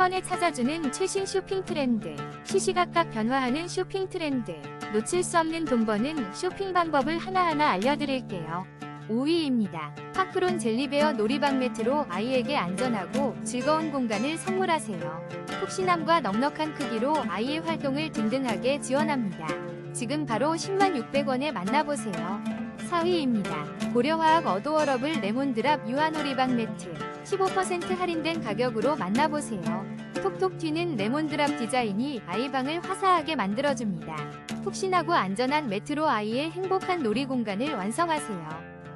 번에 찾아주는 최신 쇼핑 트렌드. 시시각각 변화하는 쇼핑 트렌드. 놓칠 수 없는 돈 버는 쇼핑 방법을 하나하나 알려드릴게요. 5위입니다. 파크론 젤리베어 놀이방 매트로 아이에게 안전하고 즐거운 공간을 선물하세요. 푹신함과 넉넉한 크기로 아이의 활동을 든든하게 지원합니다. 지금 바로 10만 600원에 만나보세요. 4위입니다. 고려화학 어도어러블 레몬드랍 유아놀이방 매트 15% 할인된 가격으로 만나보세요. 톡톡 튀는 레몬드랍 디자인이 아이방을 화사하게 만들어줍니다. 푹신하고 안전한 매트로 아이의 행복한 놀이 공간을 완성하세요.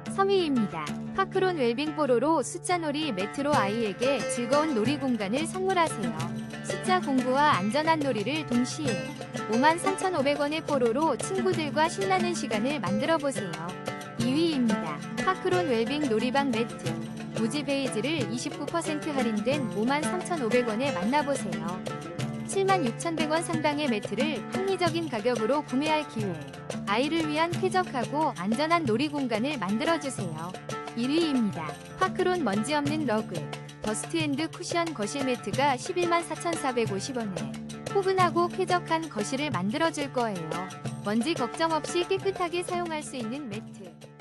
3위입니다. 파크론 웰빙 뽀로로 숫자놀이 매트로 아이에게 즐거운 놀이 공간을 선물하세요. 숫자 공부와 안전한 놀이를 동시에 53,500원의 뽀로로 친구들과 신나는 시간을 만들어 보세요. 2위입니다. 파크론 웰빙 놀이방 매트 무지 베이지를 29% 할인된 53,500원에 만나보세요. 76,100원 상당의 매트를 합리적인 가격으로 구매할 기회. 아이를 위한 쾌적하고 안전한 놀이 공간을 만들어주세요. 1위입니다. 파크론 먼지 없는 러그. 더스트앤드 쿠션 거실 매트가 114,450원에 포근하고 쾌적한 거실을 만들어줄 거예요. 먼지 걱정 없이 깨끗하게 사용할 수 있는 매트.